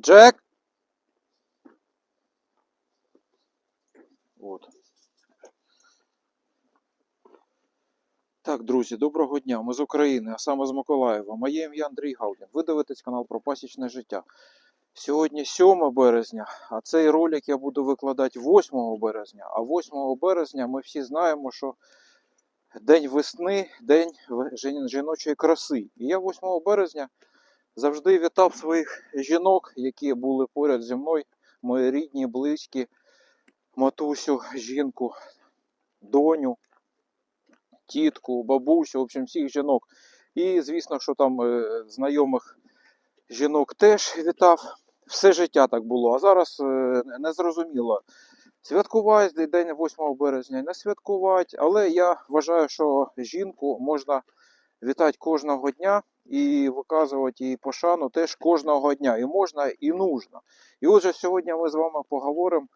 Джек! От. Так, друзі, доброго дня. Ми з України, а саме з Миколаєва. Моє ім'я Андрій Галдін. Ви дивитесь канал про пасічне життя. Сьогодні 7 березня, а цей ролик я буду викладати 8 березня. А 8 березня ми всі знаємо, що День весни, день жіночої краси. І я 8 березня завжди вітав своїх жінок, які були поряд зі мною, мої рідні, близькі, матусю, жінку, доню, тітку, бабусю, в общем, всіх жінок. І, звісно, що там е, знайомих жінок теж вітав. Все життя так було. А зараз е, не зрозуміло. Святкувати день 8 березня, не святкувати, але я вважаю, що жінку можна вітати кожного дня і виказувати їй пошану теж кожного дня. І можна, і нужно. І отже, сьогодні ми з вами поговоримо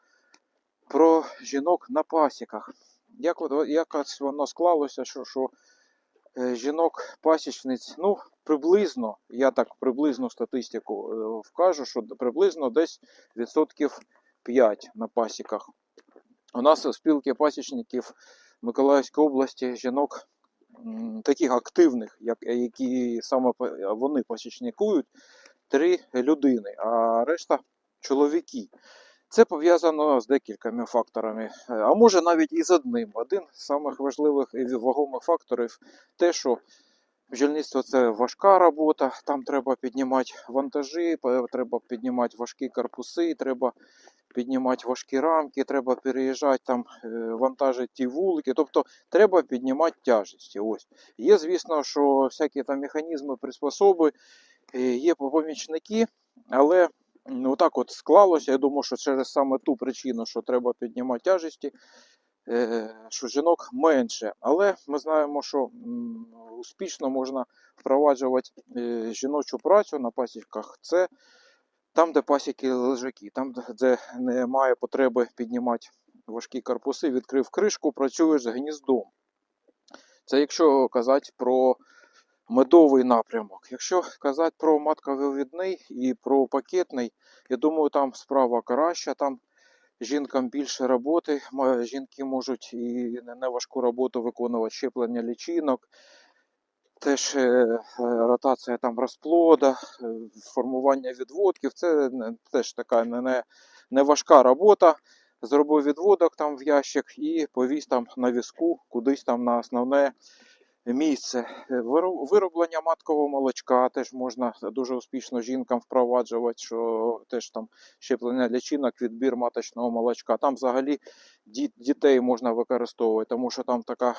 про жінок на пасіках. Як от воно склалося, що, що е, жінок пасічниць, ну, приблизно, я так приблизно статистику е, вкажу, що приблизно десь відсотків 5 на пасіках. У нас у спілки пасічників Миколаївської області жінок таких активних, як, які саме вони посічникують, три людини, а решта чоловіки. Це пов'язано з декількома факторами, е, а може навіть і з одним. Один з самих важливих і вагомих факторів те, що бджільництво це важка робота, там треба піднімати вантажі, треба піднімати важкі корпуси, треба піднімати важкі рамки, треба переїжджати там, е, вантажити ті вулики. Тобто треба піднімати тяжесті. Ось. Є, звісно, що всякі там механізми, приспособи, е, є помічники, але ну, так от склалося. Я думаю, що через саме ту причину, що треба піднімати тяжесті, е, що жінок менше. Але ми знаємо, що успішно можна впроваджувати е, жіночу працю на пасіках. Це там, де пасіки лежаки, там, де- немає потреби піднімати важкі корпуси, відкрив кришку, працюєш з гніздом. Це якщо казати про медовий напрямок. Якщо казати про матковивідний і про пакетний, я думаю, там справа краща, там жінкам більше роботи. Жінки можуть і не- не важку роботу виконувати щеплення лічинок. Теж е, е, ротація там розплода, е, формування відводків. Це теж така не, не, важка робота. Зробив відводок там в ящик і повіз там на візку кудись там на основне місце. Вироблення маткового молочка теж можна дуже успішно жінкам впроваджувати, що теж там щеплення лічинок, відбір маточного молочка. Там взагалі дітей можна використовувати, тому що там така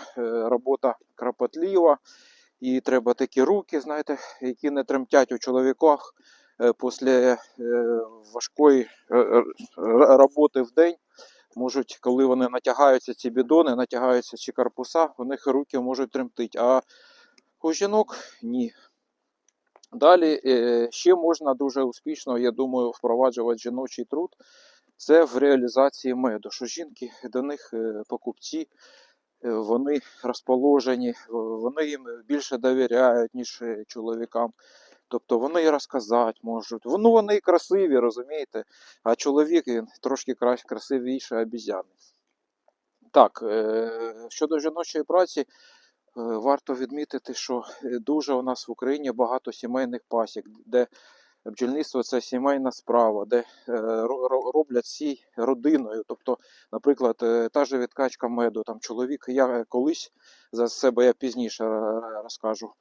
робота кропотлива. І треба такі руки, знаєте, які не тремтять у чоловіках е, після е, важкої е, роботи в день. Можуть, коли вони натягаються ці бідони, натягаються ці корпуса, у них руки можуть тремтити. А у жінок ні. Далі ще можна дуже успішно, я думаю, впроваджувати жіночий труд. Це в реалізації меду. Що жінки до них покупці, вони розположені, вони їм більше довіряють, ніж е, чоловікам. Тобто вони і розказати можуть. Ну, вони і красиві, розумієте? А чоловік він трошки красивіше обізяни. Так, е, щодо жіночої праці, е, варто відмітити, що е, дуже у нас в Україні багато сімейних пасік, де бджільництво це сімейна справа, де е, ро- ро- роблять всі родиною. Тобто, наприклад, е, та же відкачка меду, там чоловік, я колись за себе я пізніше е, розкажу.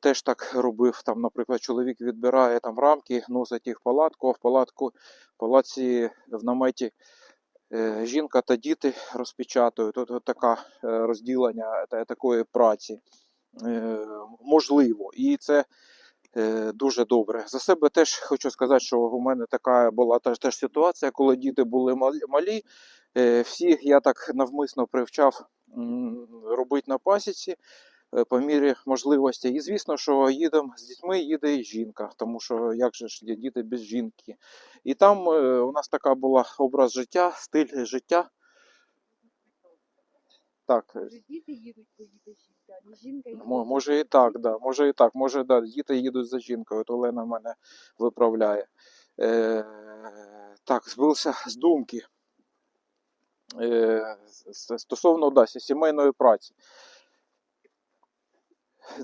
Теж так робив. Там, наприклад, чоловік відбирає там рамки, носить їх в палатку, а в палатку, в палаці в наметі жінка та діти розпечатують. От, от розділення такої праці можливо. І це дуже добре. За себе теж хочу сказати, що у мене така була теж, ситуація, коли діти були малі. Е, всі я так навмисно привчав робити на пасіці е, по мірі можливості. І звісно, що їдемо з дітьми, їде і жінка, тому що як же ж діти без жінки. І там е, у нас така була образ життя, стиль життя. Так, е, діти їдуть, бо їде жінка, жінка. Мо- Може і так, да. Може і так. Може, да, діти їдуть за жінкою, от Олена мене виправляє. Е, так, збився з думки. Е, стосовно да, сімейної праці.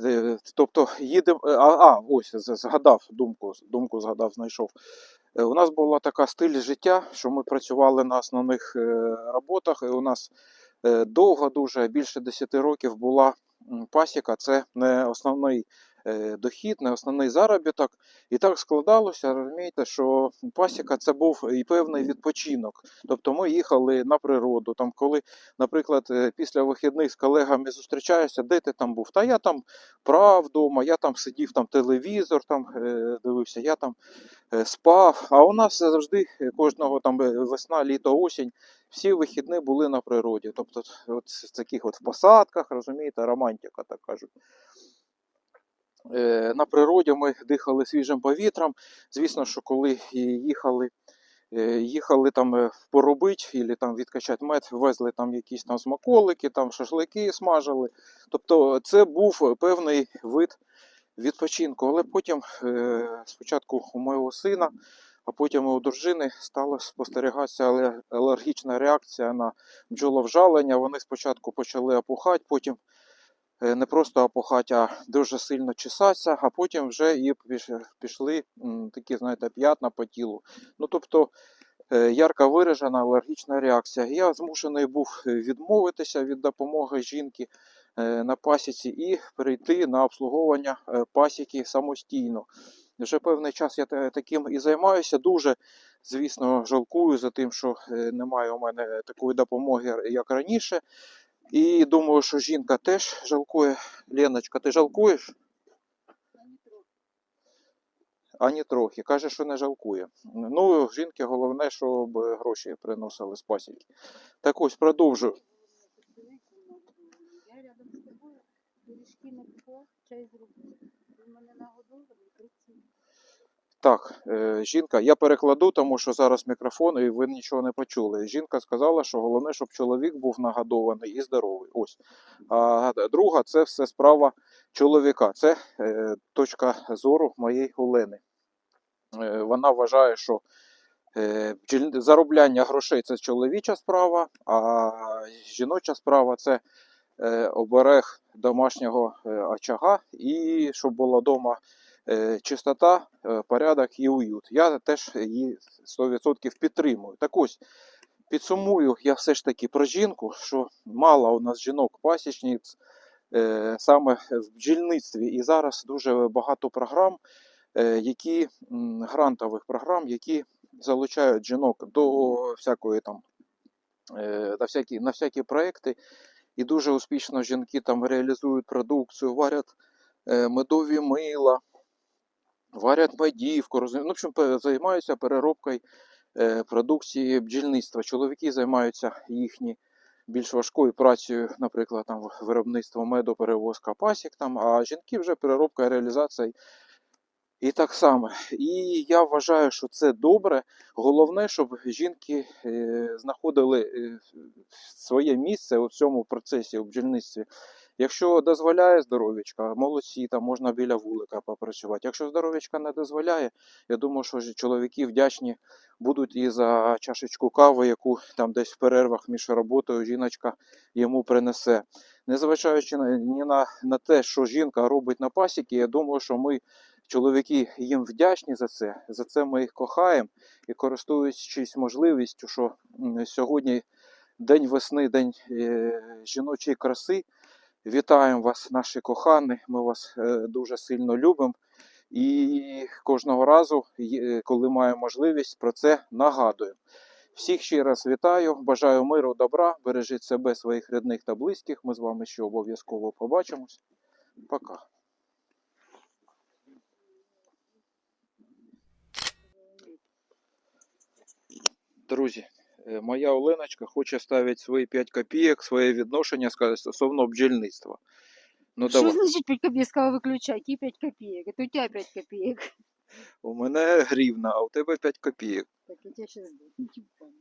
Е, Тобто їдемо. А, а, ось згадав думку, думку згадав, знайшов. Е, У нас була така стиль життя, що ми працювали на основних е, роботах, і у нас е, довго, дуже більше 10 років була пасіка. Це не основний дохід, не основний заробіток. І так складалося, розумієте, що пасіка це був і певний відпочинок. Тобто ми їхали на природу. Там, коли, наприклад, е, після вихідних з колегами зустрічаєшся, де ти там був? Та я там прав вдома, я там сидів, там телевізор там е, дивився, я там е, спав. А у нас завжди е, кожного там е, весна, літо, осінь, всі вихідні були на природі. Тобто, от в таких от посадках, розумієте, романтика, так кажуть. Е, На природі ми дихали свіжим повітрям. Звісно, що коли їхали, е, їхали там е, поробить, або там відкачати мед, везли там якісь там смаколики, там шашлики смажили. Тобто це був певний вид відпочинку. Але потім, спочатку у моєго сина, а потім у дружини стала спостерігатися алергічна реакція на бджоловжалення. Вони спочатку почали опухати, потім не просто опухати, а дуже сильно чесатися, а потім вже і пішли такі, знаєте, п'ятна по тілу. Ну, тобто, е, ярко виражена алергічна реакція. Я змушений був е, відмовитися від допомоги жінки е, на пасіці і перейти на обслуговування е, пасіки самостійно. Вже певний час я таким і займаюся. Дуже, звісно, жалкую за тим, що е, немає у мене такої допомоги, як раніше. І думаю, що жінка теж жалкує. Леночка, ти жалкуєш? Ані трохи. Каже, що не жалкує. Ну, жінки головне, щоб гроші приносили з пасіки. Так ось продовжую. Я рядом з тобою чай зробила. Ви мене нагодовували, красиво. Так, е, жінка, я перекладу, тому що зараз мікрофон і ви нічого не почули. Жінка сказала, що головне, щоб чоловік був нагодований і здоровий. Ось. А друга це все справа чоловіка. Це е, точка зору моєї Олени. Е, вона вважає, що заробляння грошей це чоловіча справа, а жіноча справа це оберег домашнього очага і щоб була вдома чистота, е, порядок і уют. Я теж її 100% підтримую. Так ось, підсумую я все ж таки про жінку, що мало у нас жінок пасічниць е, саме в бджільництві. І зараз дуже багато програм, е, які грантових програм, які залучають жінок до всякої там е, на всякі, на всякі проекти. І дуже успішно жінки там реалізують продукцію, варять е, медові мила, варять медівку, розумі- ну, в общем, займаються переробкою е, продукції бджільництва. Чоловіки займаються їхні більш важкою працею, наприклад, там виробництво меду, перевозка пасік, там, а жінки вже переробка, реалізація. І так само. І я вважаю, що це добре. Головне, щоб жінки е, знаходили е, своє місце у цьому процесі у бджільництві. Якщо дозволяє здоров'ячка, молодці, там можна біля вулика попрацювати. Якщо здоров'ячка не дозволяє, я думаю, що чоловіки вдячні будуть і за чашечку кави, яку там десь в перервах між роботою жіночка йому принесе. Незважаючи на, ні на, на те, що жінка робить на пасіки, я думаю, що ми, чоловіки, їм вдячні за це. За це ми їх кохаємо і користуючись можливістю, що сьогодні день весни, день е, жіночої краси. Вітаємо вас, наші кохані. Ми вас е, дуже сильно любимо. І кожного разу, коли маємо можливість, про це нагадуємо. Всіх ще раз вітаю, бажаю миру, добра, бережіть себе, своїх рідних та близьких. Ми з вами ще обов'язково побачимось. Пока. Друзі, е, моя Оленочка хоче ставити свої 5 копійок, своє відношення сказати, стосовно бджільництва. Ну, Що давай. значить 5 копійок? Я сказала виключай, ті 5 копійок. Это у тебе 5 копійок. У мене гривна, а у тебе 5 копійок. Так, я тебе дам.